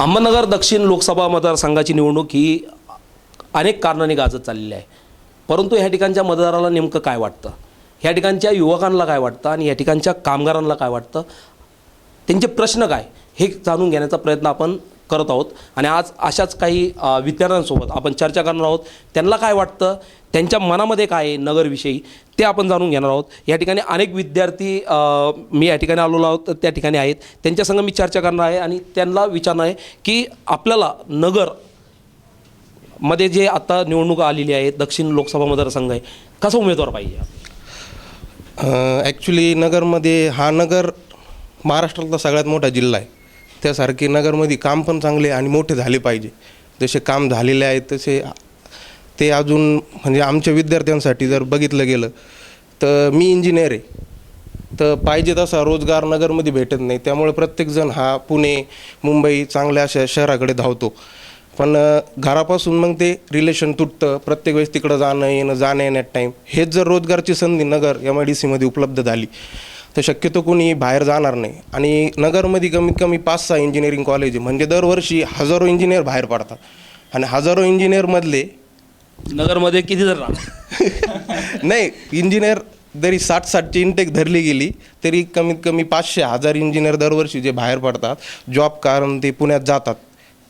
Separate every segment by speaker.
Speaker 1: अहमदनगर दक्षिण लोकसभा मतदारसंघाची निवडणूक ही अनेक कारणांनी गाजत चाललेली आहे. परंतु ह्या ठिकाणच्या मतदाराला नेमकं काय वाटतं? ह्या ठिकाणच्या युवकांना काय वाटतं आणि या ठिकाणच्या कामगारांना काय वाटतं? त्यांचे प्रश्न काय? हे जाणून घेण्याचा प्रयत्न आपण करत आहोत. आणि आज अशाच काही विद्यार्थ्यांसोबत आपण चर्चा करणार आहोत. त्यांना काय वाटतं? त्यांच्या मनामध्ये काय आहे नगरविषयी? ते आपण जाणून घेणार आहोत. या ठिकाणी अनेक विद्यार्थी मी या ठिकाणी आलेलो आहोत त्या ठिकाणी आहेत. त्यांच्यासंग मी चर्चा करणार आहे आणि त्यांना विचारणार आहे की आपल्याला नगरमध्ये जे आता निवडणूक आलेली आहे दक्षिण लोकसभा मतदारसंघ आहे कसा उमेदवार पाहिजे?
Speaker 2: ॲक्च्युली नगरमध्ये हा नगर महाराष्ट्रातला सगळ्यात मोठा जिल्हा आहे. त्यासारखे नगरमध्ये काम पण चांगले आणि मोठे झाले पाहिजे. जसे काम झालेले आहेत तसे ते अजून म्हणजे आमच्या विद्यार्थ्यांसाठी जर बघितलं गेलं तर मी इंजिनियर आहे. तर पाहिजे तसा रोजगार नगरमध्ये भेटत नाही. त्यामुळे प्रत्येकजण हा पुणे मुंबई चांगल्या अशा शहराकडे धावतो. पण घरापासून मग ते रिलेशन तुटतं. प्रत्येक वेळेस तिकडं जाणं येणं जाणं येण्यात टाईम हेच जर रोजगारची संधी नगर एम आय डी सीमध्ये उपलब्ध झाली तर शक्यतो कोणी बाहेर जाणार नाही. आणि नगरमध्ये कमीत कमी पाच सहा इंजिनिअरिंग कॉलेज म्हणजे दरवर्षी हजारो इंजिनियर बाहेर पडतात. आणि हजारो इंजिनियरमधले
Speaker 1: नगरमध्ये किती जर
Speaker 2: नाही इंजिनियर जरी साठ साठची इंटेक धरली गेली तरी कमीत कमी पाचशे हजार इंजिनियर दरवर्षी जे बाहेर पडतात. जॉब कारण ते पुण्यात जातात.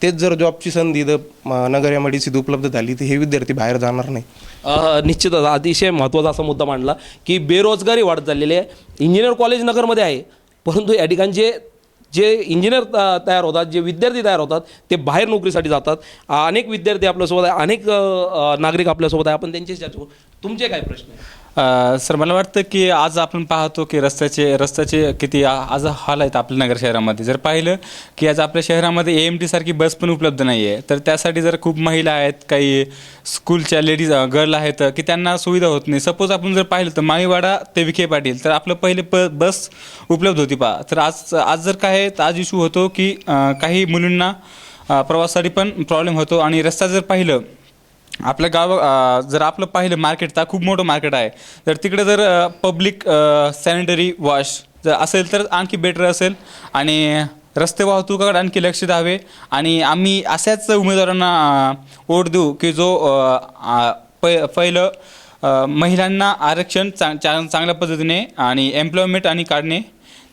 Speaker 2: तेच जर जॉबची संधी जर नगर एम आय डी सीत उपलब्ध झाली तर हे विद्यार्थी बाहेर जाणार नाही.
Speaker 1: अ, निश्चितच. अतिशय महत्त्वाचा असा मुद्दा मांडला की बेरोजगारी वाढत चाललेली आहे. इंजिनियर कॉलेज नगरमध्ये आहे परंतु या ठिकाणचे जे इंजिनियर त- तयार होतात जे विद्यार्थी तयार होतात ते बाहेर नोकरीसाठी जातात. अनेक विद्यार्थी आपल्यासोबत आहे अनेक अ, अ, नागरिक आपल्यासोबत आहे. आपण त्यांच्याशी चर्चा करू. तुमचे काय प्रश्न आहे
Speaker 3: अ, सर मला वाटतं की आज आपण पाहतो की रस्त्याचे रस्त्याचे किती आ- आज हाल आहेत आपल्या नगर शहरामध्ये. जर पाहिलं की आज आपल्या शहरामध्ये ए एम टी सारखी बस पण उपलब्ध नाही आहे तर त्यासाठी जर खूप महिला आहेत काही स्कूलच्या लेडीज गर्ल आहेत की त्यांना सुविधा होत नाही. सपोज आपण जर पाहिलं तर माळीवाडा ते विखे पाटील तर आपलं पहिले प बस उपलब्ध होती पा तर आज आज जर काय आहे, तर आज इशू होतो की अ, काही मुलींना अ, प्रवासासाठी पण प्रॉब्लेम होतो. आणि रस्ता जर पाहिलं आपल्या गाव जर आपलं पाहिलं मार्केट तर खूप मोठं मार्केट आहे. तर तिकडे जर पब्लिक सॅनिटरी वॉश जर असेल तर आणखी बेटर असेल. आणि रस्ते वाहतुकाकडे आणखी लक्ष द्यावे. आणि आम्ही अशाच उमेदवारांना वोट देऊ की जो पै पहिलं महिलांना आरक्षण चांग चांग- चांगल्या पद्धतीने आणि एम्प्लॉयमेंट आणि काढणे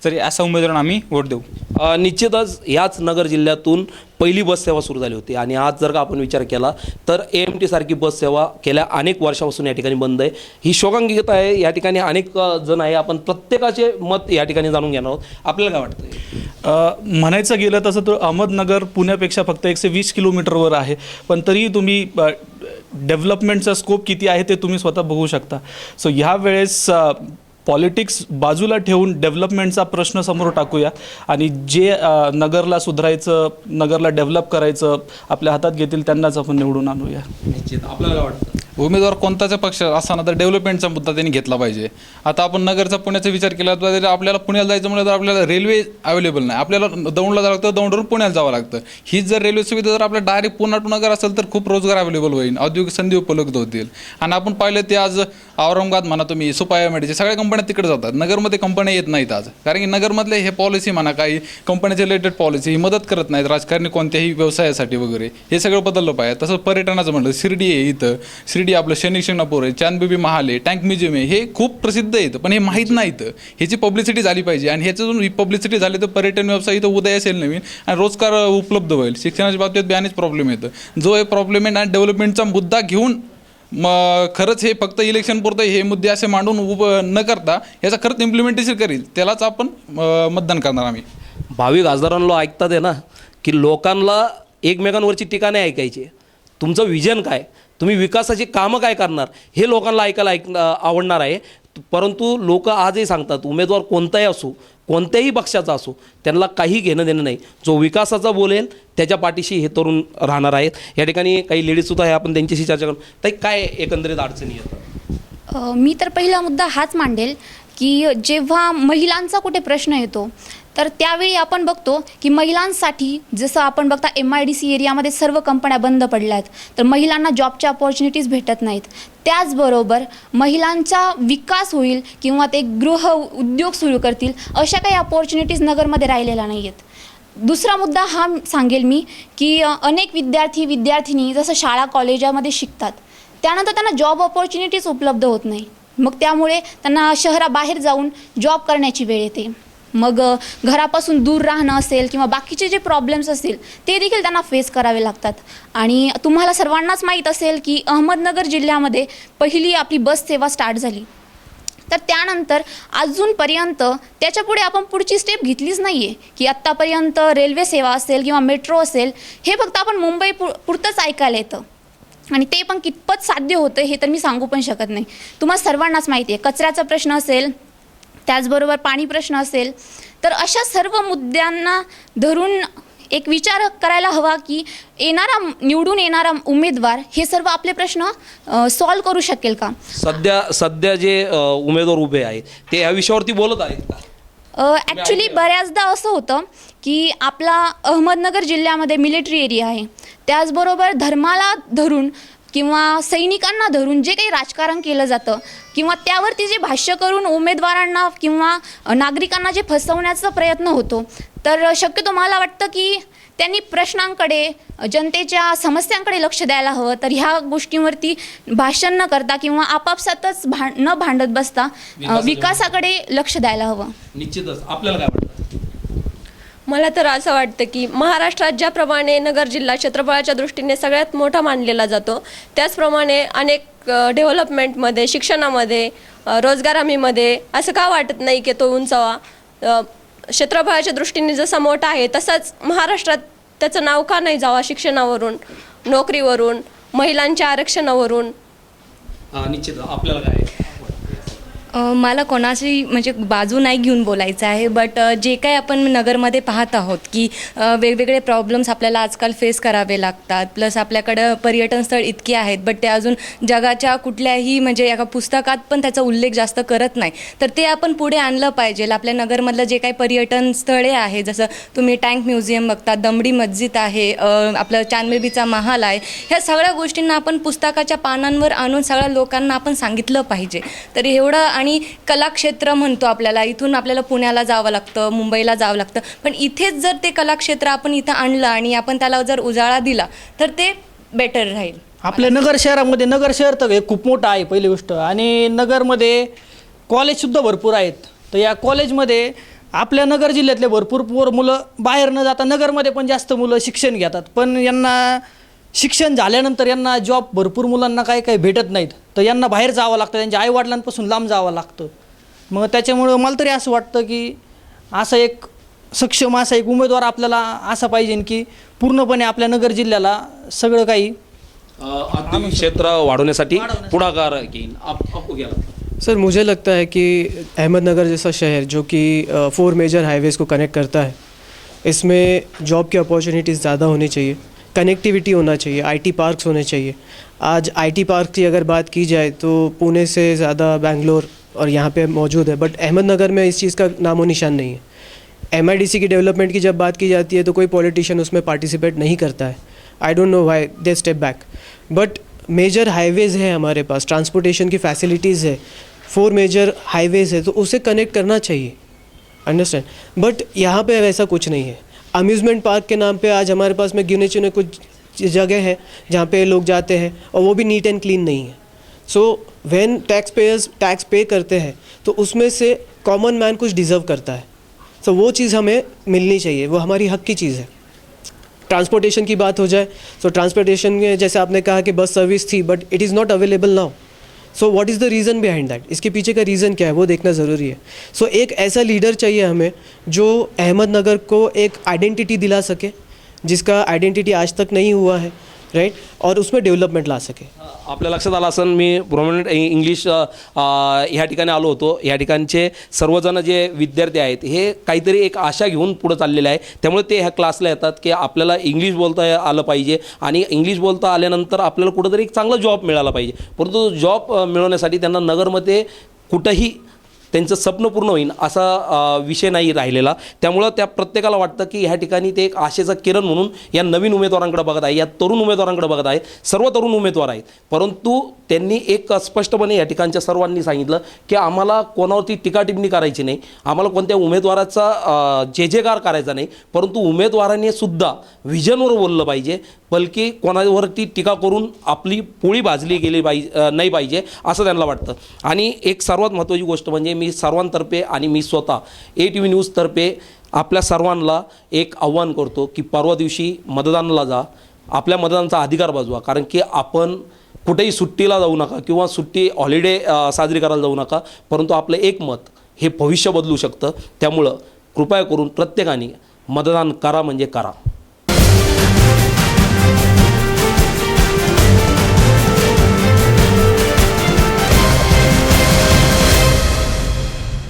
Speaker 3: तरी असा उमेदवारांना आम्ही वोट देऊ.
Speaker 1: अ, निश्चितच याच नगर जिल्ह्यातून पहिली बस सेवा सुरू झाली होती आणि आज जर का आपण विचार केला तर ए एम टी सारखी बस सेवा गेल्या अनेक वर्षापासून या ठिकाणी बंद आहे. ही शोकांकित आहे. या ठिकाणी अनेक अ, जण आहे. आपण प्रत्येकाचे मत या ठिकाणी जाणून घेणार आहोत. आपल्याला काय वाटतं
Speaker 4: अ, म्हणायचं गेलं तसं तर अहमदनगर पुण्यापेक्षा फक्त एकशे वीस किलोमीटरवर आहे. पण तरीही तुम्ही अ, डेव्हलपमेंटचा स्कोप किती आहे ते तुम्ही स्वतः बघू शकता. सो ह्या वेळेस पॉलिटिक्स बाजूला ठेवून डेव्हलपमेंटचा प्रश्न समोर टाकूया. आणि जे नगरला सुधारायचं नगरला डेव्हलप करायचं आपल्या हातात घेतील त्यांनाच आपण निवडून आणूया.
Speaker 1: निश्चित. आपल्याला वाटतं?
Speaker 5: उमेदवार कोणताच पक्ष असताना तर डेव्हलपमेंटचा मुद्दा त्यांनी घेतला पाहिजे. आता आपण नगरचा पुण्याचा विचार केला तर आपल्याला पुण्याला जायचं म्हणलं तर आपल्याला रेल्वे अवेलेबल नाही. आपल्याला दौंडला जावं लागतं दौंडवरून पुण्याला जावं लागतं. हीच जर रेल्वे सुविधा जर आपल्या डायरेक्ट पुणे टू नगर असेल तर खूप रोजगार अवेलेबल होईल औद्योगिक संधी उपलब्ध होतील. आणि आपण पाहिलं ते आज औरंगाबाद म्हणा तुम्ही सुपायामेडीचे सगळ्या कंपन्या तिकडे जातात. नगरमध्ये कंपन्या येत नाहीत आज. कारण की नगरमधले हे पॉलिसी म्हणा काही कंपन्याचे रिलेटेड पॉलिसी ही मदत करत नाहीत राजकारणी कोणत्याही व्यवसायासाठी वगैरे. हे सगळं बदललं पाहिजे. तसं पर्यटनाचं म्हणलं शिर्डी आहे इथं. शिर्डी आपलं शनी शिंगणापूर आहे चांदबिबी महाल आहे टँक म्युझियम आहे हे खूप प्रसिद्ध आहेत पण हे माहीत नाहीत. ह्याची पब्लिसिटी झाली पाहिजे. आणि ह्याच्यातून ही पब्लिसिटी झाली तर पर्यटन व्यवसाय इथं उदय असेल नवीन आणि रोजगार उपलब्ध होईल. शिक्षणाच्या बाबतीत बॅनेच प्रॉब्लेम येतं. जो हे प्रॉब्लेम आहे आणि डेव्हलपमेंटचा मुद्दा घेऊन मग खरंच हे फक्त इलेक्शन पुरतं हे मुद्दे असे मांडून उभ न करता याचा खरंच इम्प्लिमेंटेशन करील. त्यालाच आपण मतदान करणार आम्ही.
Speaker 1: भावी खासदारांना ऐकतात आहे ना की लोकांना एकमेकांवरची टीका नाही ऐकायची. तुमचं विजन काय? तुम्ही विकासाची कामं काय करणार? हे लोकांना ऐकायला ऐक आवडणार आहे. परंतु लोक आजही सांगतात उमेदवार कोणताही असो कोणत्याही पक्षाचा असो त्यांना काही घेणं देणं नाही. जो विकासाचा बोलेल त्याच्या पाठीशी हे तरुण राहणार आहेत. या ठिकाणी काही लेडीजसुद्धा आहे आपण त्यांच्याशी चर्चा करू. ताई काय एकंदरीत अडचणी येतात
Speaker 6: मी तर पहिला मुद्दा हाच मांडेल की जेव्हा महिलांचा कुठे प्रश्न येतो तर त्यावेळी आपण बघतो की महिलांसाठी जसं आपण बघता एम आय डी सी एरियामध्ये सर्व कंपन्या बंद पडल्या आहेत तर महिलांना जॉबच्या अपॉर्च्युनिटीज भेटत नाहीत. त्याचबरोबर महिलांचा विकास होईल किंवा ते गृह उद्योग सुरू करतील अशा काही अपॉर्च्युनिटीज नगरमध्ये राहिलेल्या नाही आहेत दुसरा मुद्दा हा सांगेल मी की अनेक विद्यार्थी विद्यार्थिनी जसं शाळा कॉलेजामध्ये शिकतात त्यानंतर त्यांना जॉब ऑपॉर्च्युनिटीज उपलब्ध होत नाही. मग त्यामुळे त्यांना शहराबाहेर जाऊन जॉब करण्याची वेळ येते. मग घरापासून दूर राहणं असेल किंवा बाकीचे जे प्रॉब्लेम्स असतील ते देखील त्यांना फेस करावे लागतात. आणि तुम्हाला सर्वांनाच माहीत असेल की अहमदनगर जिल्ह्यामध्ये पहिली आपली बस सेवा स्टार्ट झाली. तर त्यानंतर अजूनपर्यंत त्याच्यापुढे आपण पुढची स्टेप घेतलीच नाही आहे की आत्तापर्यंत रेल्वे सेवा असेल किंवा मेट्रो असेल हे फक्त आपण मुंबई पु पुरतंच ऐकायला येतं. आणि ते पण कितपत साध्य होतं हे तर मी सांगू पण शकत नाही. तुम्हाला सर्वांनाच माहिती आहे कचऱ्याचा प्रश्न असेल त्याचबरोबर पाणी प्रश्न असेल तर अशा सर्व मुद्द्यांना धरून एक विचार करायला हवा की येणारा निवडून येणारा उमेदवार हे सर्व आपले प्रश्न सॉल्व करू शकेल का?
Speaker 1: सध्या सध्या जे उमेदवार उभे आहेत ते या विषयावरती बोलत आहेत का?
Speaker 6: ॲक्च्युली बऱ्याचदा असं होतं की आपला अहमदनगर जिल्ह्यामध्ये मिलिटरी एरिया आहे. त्याचबरोबर धर्माला धरून किंवा सैनिकांना धरून जे काही राजकारण केलं जातं किंवा त्यावरती जे भाष्य करून उमेदवारांना किंवा नागरिकांना जे फसवण्याचा प्रयत्न होतो तर शक्यतो मला वाटतं की त्यांनी प्रश्नांकडे जनतेच्या समस्यांकडे लक्ष द्यायला हवं. तर ह्या गोष्टींवरती भाषण न करता किंवा आपापसातच भां न भांडत बसता विकासाकडे लक्ष द्यायला हवं.
Speaker 1: निश्चितच. आपल्याला काय वाटतं?
Speaker 7: मला तर असं वाटतं की महाराष्ट्रात ज्याप्रमाणे नगर जिल्हा क्षेत्रफळाच्या दृष्टीने सगळ्यात मोठा मानलेला जातो त्याचप्रमाणे अनेक डेव्हलपमेंटमध्ये शिक्षणामध्ये रोजगार हमीमध्ये असं का वाटत नाही की तो उंचावा? क्षेत्रफळाच्या दृष्टीने जसा मोठा आहे तसाच महाराष्ट्रात त्याचं नाव का नाही जावा शिक्षणावरून नोकरीवरून महिलांच्या आरक्षणावरून?
Speaker 1: निश्चित आपल्याला काय?
Speaker 8: मला कोणाची म्हणजे बाजू नाही घेऊन बोलायचं आहे बट जे काही आपण नगरमध्ये पाहत आहोत की वेगवेगळे प्रॉब्लेम्स आपल्याला आजकाल फेस करावे लागतात प्लस आपल्याकडं पर्यटन स्थळ इतके आहेत बट ते अजून जगाच्या कुठल्याही म्हणजे एका पुस्तकात पण त्याचा उल्लेख जास्त करत नाही. तर ते आपण पुढे आणलं पाहिजे. आपल्या नगरमधलं जे काही पर्यटन स्थळे आहे जसं तुम्ही टँक म्युझियम बघता दमडी मस्जिद आहे आपलं चांदमेबीचा महाल आहे ह्या सगळ्या गोष्टींना आपण पुस्तकाच्या पानांवर आणून सगळ्या लोकांना आपण सांगितलं पाहिजे. तर एवढं आणि आणि कलाक्षेत्र म्हणतो आपल्याला. इथून आपल्याला पुण्याला जावं लागतं मुंबईला जावं लागतं. पण इथेच जर ते कलाक्षेत्र आपण इथं आणलं आणि आपण त्याला जर उजाळा दिला तर ते बेटर राहील.
Speaker 9: आपल्या नगर शहरामध्ये नगर शहर तर हे खूप मोठं आहे पहिली गोष्ट. आणि नगरमध्ये कॉलेजसुद्धा भरपूर आहेत. तर या कॉलेजमध्ये आपल्या नगर जिल्ह्यातले भरपूर पोर मुलं बाहेर न जाता नगरमध्ये पण जास्त मुलं शिक्षण घेतात. पण यांना शिक्षण झाल्यानंतर यांना जॉब भरपूर मुलांना काही काही भेटत नाहीत. तर यांना बाहेर जावं लागतं त्यांच्या आईवडिलांपासून लांब जावं लागतं. मग त्याच्यामुळं मला तरी असं वाटतं की असं एक सक्षम असा एक उमेदवार आपल्याला असा पाहिजे की पूर्णपणे आपल्या नगर जिल्ह्याला सगळं काही
Speaker 1: अ, औद्योगिक क्षेत्र वाढवण्यासाठी पुढाकार घेईन?
Speaker 10: सर मुझे लगता है कि अहमदनगर जैसा शहर जो कि फोर मेजर हाईवेज़ को कनेक्ट करता है इसमें जॉब की अपॉर्चुनिटीज़ ज़्यादा होनी चाहिए। कनेक्टिविटी होना चाहिए आईटी पार्क्स होने चाहिए। आज आईटी पार्क की अगर बात की जाए तो पुणे से ज़्यादा बैंगलोर और यहाँ पे मौजूद है बट अहमदनगर में इस चीज़ का नामो निशान नहीं है। एमआईडीसी की डेवलपमेंट की जब बात की जाती है तो कोई पॉलिटिशियन उसमें पार्टिसिपेट नहीं करता है। I don't know why they step back but major highways है हमारे पास ट्रांसपोर्टेशन की फैसिलिटीज़ है फोर मेजर हाईवेज़ है तो उसे कनेक्ट करना चाहिए। अंडरस्टैंड बट यहाँ पे वैसा कुछ नहीं है। अम्यूज़मेंट पार्क के नाम पे आज हमारे पास में गिने चुने कुछ जगह हैं जहाँ पे लोग जाते हैं और वो भी नीट एंड क्लीन नहीं है। So when tax payers tax pay करते हैं तो उसमें से कॉमन मैन कुछ डिज़र्व करता है। सो वो चीज़ हमें मिलनी चाहिए, वो हमारी हक की चीज़ है। ट्रांसपोर्टेशन की बात हो जाए तो ट्रांसपोर्टेशन में जैसे आपने कहा कि बस सर्विस थी but it is not available now so what is the reason behind that इसके पीछे का रीज़न क्या है? वो देखना ज़रूरी है। सो so, एक ऐसा लीडर चाहिए हमें जो अहमदनगर को एक आइडेंटिटी दिला सके जिसका आइडेंटिटी आज तक नहीं हुआ है राइट right? और उसमें डेवलपमेंट ला सके।
Speaker 1: आपल्या लक्षात आलं असं मी प्रोमिनंट इंग्लिश ह्या ठिकाणी आलो होतो. ह्या ठिकाणचे सर्वजण जे विद्यार्थी आहेत हे काहीतरी एक आशा घेऊन पुढं चाललेले आहे. त्यामुळे ते ह्या क्लासला येतात की आपल्याला इंग्लिश बोलता आलं पाहिजे आणि इंग्लिश बोलता आल्यानंतर आपल्याला कुठंतरी एक चांगला जॉब मिळाला पाहिजे. परंतु जॉब मिळवण्यासाठी त्यांना नगरमध्ये कुठंही त्यांचं स्वप्न पूर्ण होईल असा विषय नाही राहिलेला. त्यामुळं त्या प्रत्येकाला वाटतं की ह्या ठिकाणी ते एक आशेचं किरण म्हणून या नवीन उमेदवारांकडे बघत आहे या तरुण उमेदवारांकडे बघत आहे सर्व तरुण उमेदवार आहेत. परंतु त्यांनी एक स्पष्टपणे या ठिकाणच्या सर्वांनी सांगितलं की आम्हाला कोणावरती टीकाटिप्पणी करायची नाही आम्हाला कोणत्या उमेदवाराचा जे जेकार करायचा नाही परंतु उमेदवारांनी सुद्धा व्हिजनवर बोललं पाहिजे. बलकी कोणावरती टीका करून आपली पोळी भाजली गेली पाहिजे नाही पाहिजे असं त्यांना वाटतं. आणि एक सर्वात महत्त्वाची गोष्ट म्हणजे मी सर्वांतर्फे आणि मी स्वतः ए टी व्ही न्यूजतर्फे आपल्या सर्वांना एक आव्हान करतो की परवा दिवशी मतदानाला जा आपल्या मतदानाचा अधिकार बाजवा. कारण की आपण कुठेही सुट्टीला जाऊ नका किंवा सुट्टी हॉलिडे साजरी करायला जाऊ नका परंतु आपलं एक मत हे भविष्य बदलू शकतं. त्यामुळं कृपया करून प्रत्येकाने मतदान करा म्हणजे करा.